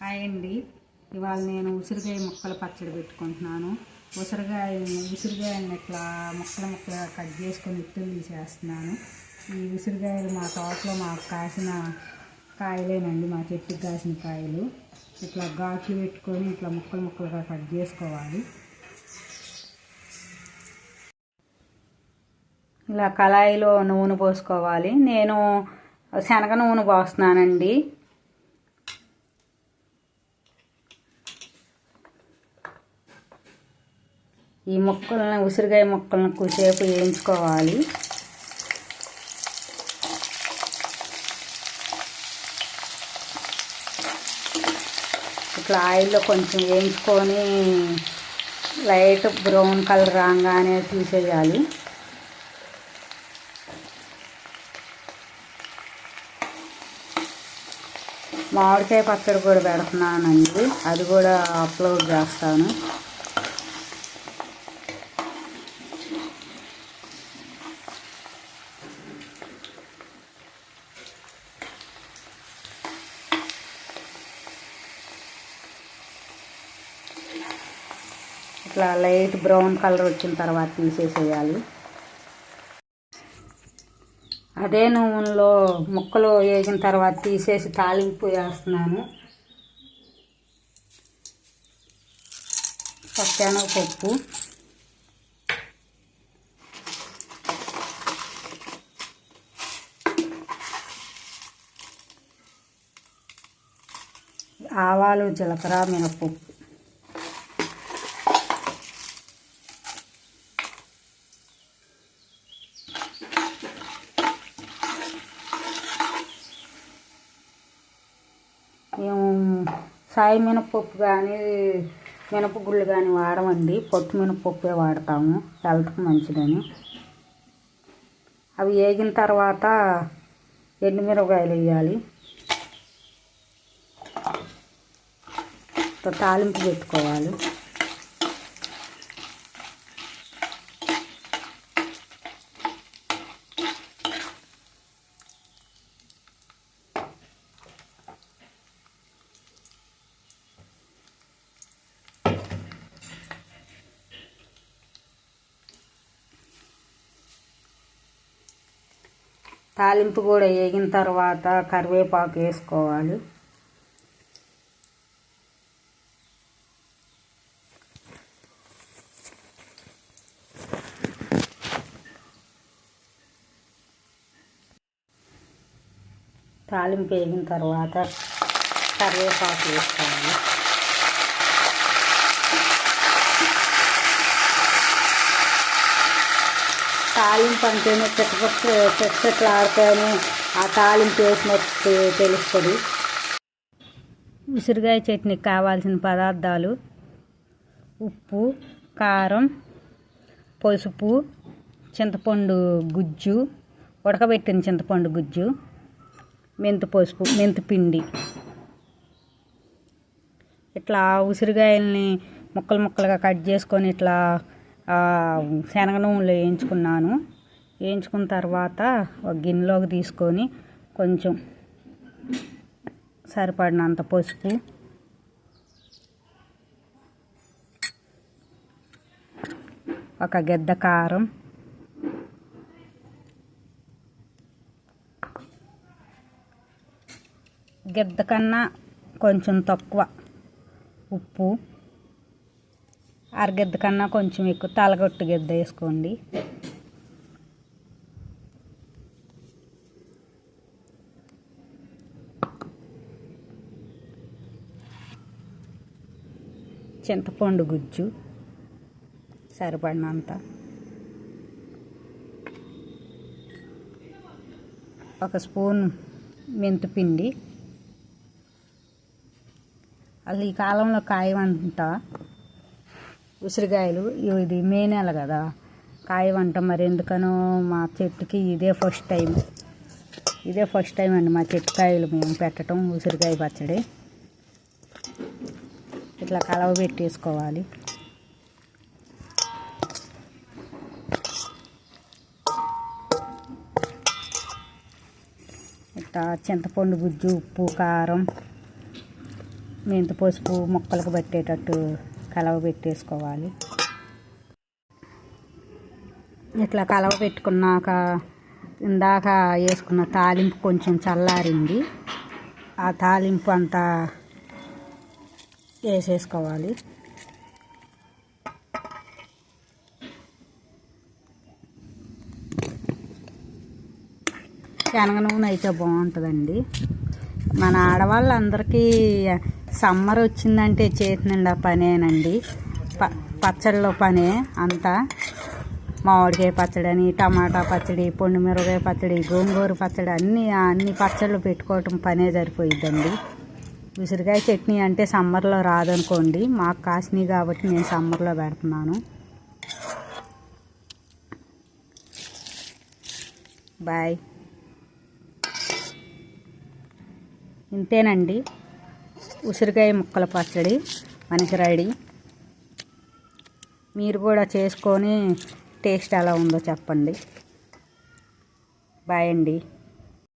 Hi అండి. ఇవాళ నేను ఉసిరికాయ ముక్కలు పచ్చడి పెట్టుకుంటున్నాను. ఉసిరికాయ ఉసిరికాయలను ఇట్లా ముక్కలు ముక్కలుగా కట్ చేసుకొని ఇత్తులు తీసేస్తున్నాను. ఈ ఉసిరికాయలు మా తోటలో మాకు కాసిన కాయలేనండి మా చెట్టుకు కాసిన కాయలు. ఇట్లా ఘాట్లు పెట్టుకొని ఇట్లా ముక్కలు ముక్కలుగా కట్ చేసుకోవాలి. ఇలా కళాయిలో నూనె పోసుకోవాలి. నేను శనగ నూనె పోస్తున్నానండి. ఈ మొక్కలను ఉసిరికాయ మొక్కలను కొద్దిసేపు వేయించుకోవాలి. ఇట్లా ఆయిల్లో కొంచెం వేయించుకొని లైట్ బ్రౌన్ కలర్ రాగానే తీసేయాలి. మామిడికాయ పచ్చడి కూడా పెడుతున్నానండి. అది కూడా అప్లోడ్ చేస్తాను. ఇట్లా లైట్ బ్రౌన్ కలర్ వచ్చిన తర్వాత తీసేసేయాలి. అదే నూనెలో ముక్కలు వేగిన తర్వాత తీసేసి తాలింపు వేస్తున్నాను. పప్పు ఆవాలు జీలకర్ర మినపప్పు మేము సాయి మినపప్పు కానీ మినపగుళ్ళు కానీ వాడమండి. పొట్టు మినపప్పే వాడతాము. హెల్త్కి మంచిదని. అవి వేగిన తర్వాత ఎండుమిరపకాయలు వేయాలి. తాలింపు పెట్టుకోవాలి. తాలింపు కూడా వేగిన తర్వాత కరివేపాకు వేసుకోవాలి. తాలింపు వేగిన తర్వాత కరివేపాకు వేసుకోవాలి. తాలింపు అంటేనే చెట్టు చెట్లు ఆడితేనే ఆ తాలింపు వేసినట్టు తెలుస్తుంది. ఉసిరికాయ చట్నీకి కావాల్సిన పదార్థాలు ఉప్పు కారం పసుపు చింతపండు గుజ్జు ఉడకబెట్టిన చింతపండు గుజ్జు మెంతి పసుపు మెంతి పిండి. ఇట్లా ఉసిరికాయల్ని ముక్కలు ముక్కలుగా కట్ చేసుకొని ఇట్లా శనగ నూనెలో వేయించుకున్నాను. వేయించుకున్న తర్వాత ఒక గిన్నెలోకి తీసుకొని కొంచెం సరిపడినంత పసుపు. ఒక గెద్ద కారం. గిద్ద కన్నా కొంచెం తక్కువ ఉప్పు. అరగిద్ద కన్నా కొంచెం ఎక్కువ తలగొట్టు గిద్ద వేసుకోండి. చింతపండు గుజ్జు సరిపడినంత. ఒక స్పూన్ మెంతిపిండి. అసలు ఈ కాలంలో కాయ వంట ఉసిరికాయలు ఇది మే నెల కదా. కాయ వంట మరి ఎందుకనో మా చెట్టుకి ఇదే ఫస్ట్ టైం ఇదే ఫస్ట్ టైం అండి మా చెట్టు కాయలు మేము పెట్టడం ఉసిరికాయ పచ్చడి. ఇట్లా కలవ పెట్టేసుకోవాలి. ఇట్లా చింతపండు గుజ్జు ఉప్పు కారం మెంతి పసుపు మొక్కలకు పట్టేటట్టు కలవ పెట్టేసుకోవాలి. ఇట్లా కలవ పెట్టుకున్నాక ఇందాక వేసుకున్న తాలింపు కొంచెం చల్లారింది. ఆ తాలింపు అంతా వేసేసుకోవాలి. శనగ నూనె అయితే బాగుంటుందండి. మన ఆడవాళ్ళందరికీ సమ్మర్ వచ్చిందంటే చేతినిండా పనేనండి. ప పచ్చళ్ళలో పనే అంతా. మామిడికాయ పచ్చడి అని టమాటా పచ్చడి పొండు మిరపకాయ పచ్చడి గోంగూర పచ్చడి అన్నీ అన్ని పచ్చళ్ళు పెట్టుకోవటం పనే సరిపోయిద్దండి. ఉసిరికాయ చట్నీ అంటే సమ్మర్లో రాదనుకోండి మాకు కాసినాయి కాబట్టి నేను సమ్మర్లో పెడుతున్నాను. బాయ్. ఇంతేనండి. ఉసిరికాయ ముక్కల పచ్చడి మనకి రెడీ మీరు కూడా చేసుకొని టేస్ట్ ఎలా ఉందో చెప్పండి. బాయ్ అండి.